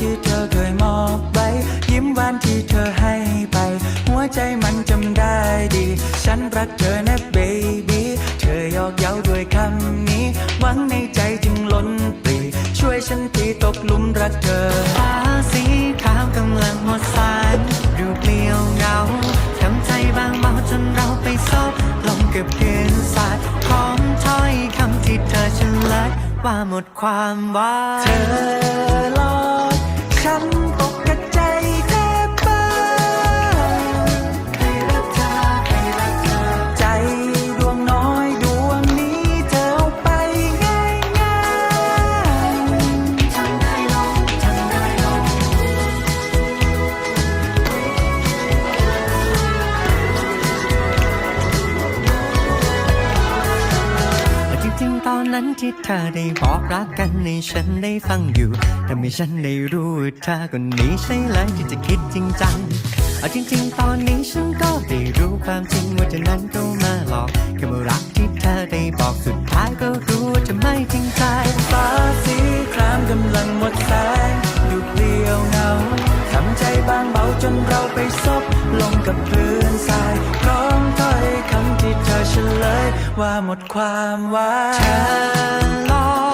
ที่เธอเคยมอบไป ยิ้มหวานที่เธอให้ไป หัวใจมันจำได้ดี ฉันรักเธอนะเบบี้เธอยอกเย้าด้วยคำนี้ หวังในใจจึงล้นปรีช่วยฉันที่ตกลุมรักเธอตาสีขาวกำลังหมดสารดูเปลี่ยวเงาทำใจบางเบาจนเราไปซบลงกับเกินสาดขอมถ้อยคำที่เธอฉลัดว่าหมดความหวานเธอ นั้นที่เธอได้บอกรักกันในฉันได้ฟังอยู่ทำให้ฉันได้รู้เธอคนนี้ใช่เลยที่จะคิดจริงจังเอาจริงๆ ตอนนี้ฉันก็ได้รู้ความจริงว่าเธอนั้นก็มาหลอกแค่ว่ารักที่เธอได้บอกสุดท้ายก็รู้ว่าจะไม่จริงใจฟ้าสีครามกำลังหมดแสงดูเปลี่ยวเงาทำใจบางเบาจนเราไปซ ว่าหมดความหว่าเธอหลอก